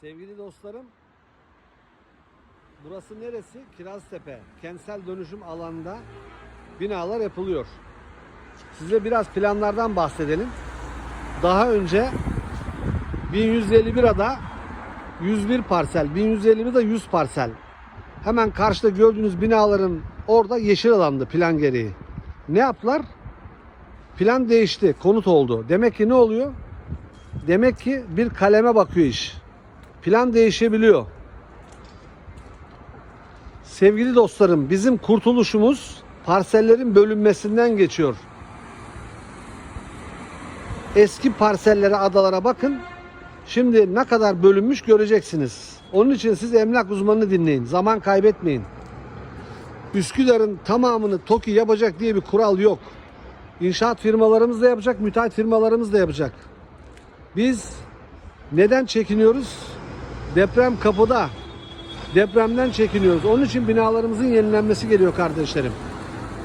Sevgili dostlarım, burası neresi? Kiraztepe. Kentsel dönüşüm alanında binalar yapılıyor. Size biraz planlardan bahsedelim. Daha önce 1151 ada 101 parsel, 1151 de 100 parsel. Hemen karşıda gördüğünüz binaların orada yeşil alandı plan gereği. Ne yaptılar? Plan değişti, konut oldu. Demek ki ne oluyor? Demek ki bir kaleme bakıyor iş. Plan değişebiliyor. Sevgili dostlarım, bizim kurtuluşumuz parsellerin bölünmesinden geçiyor. Eski parsellere, adalara bakın. Şimdi ne kadar bölünmüş göreceksiniz. Onun için siz emlak uzmanını dinleyin. Zaman kaybetmeyin. Üsküdar'ın tamamını TOKİ yapacak diye bir kural yok. İnşaat firmalarımız da yapacak, müteahhit firmalarımız da yapacak. Biz neden çekiniyoruz? Deprem kapıda. Depremden çekiniyoruz. Onun için binalarımızın yenilenmesi geliyor kardeşlerim.